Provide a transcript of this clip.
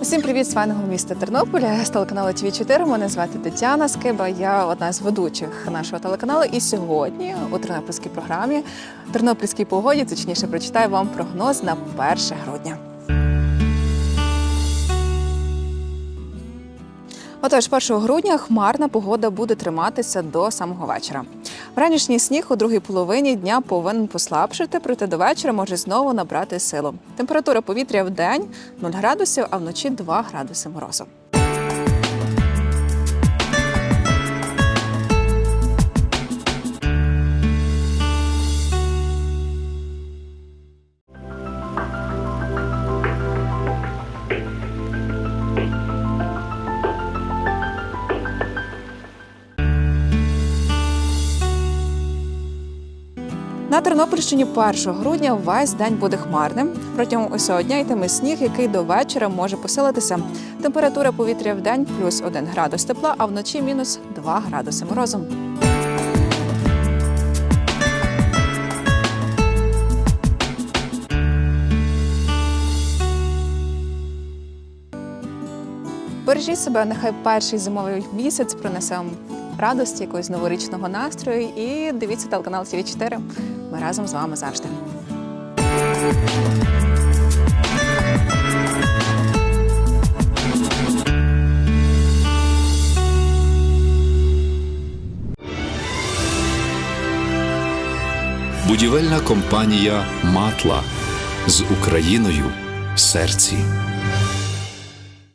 Усім привіт з файного міста Тернополя з телеканалу ТВ 4 Мене звати Тетяна Скиба. Я одна з ведучих нашого телеканалу. І сьогодні у тернопільській програмі Тернопільській погоді, точніше, прочитаю вам прогноз на 1 грудня. Отож, 1 грудня хмарна погода буде триматися до самого вечора. Вранішній сніг у другій половині дня повинен послабшити, проте до вечора може знову набрати силу. Температура повітря в день 0 градусів, а вночі 2 градуси морозу. На Тернопільщині 1 грудня весь день буде хмарним. Протягом усього дня йтиме сніг, який до вечора може посилитися. Температура повітря в день плюс 1 градус тепла, а вночі мінус 2 градуси морозу. Бережіть себе, нехай перший зимовий місяць принесе радості, якогось новорічного настрою. І дивіться телеканал tv 4 Ми разом з вами завжди. Будівельна компанія Матла з Україною в серці.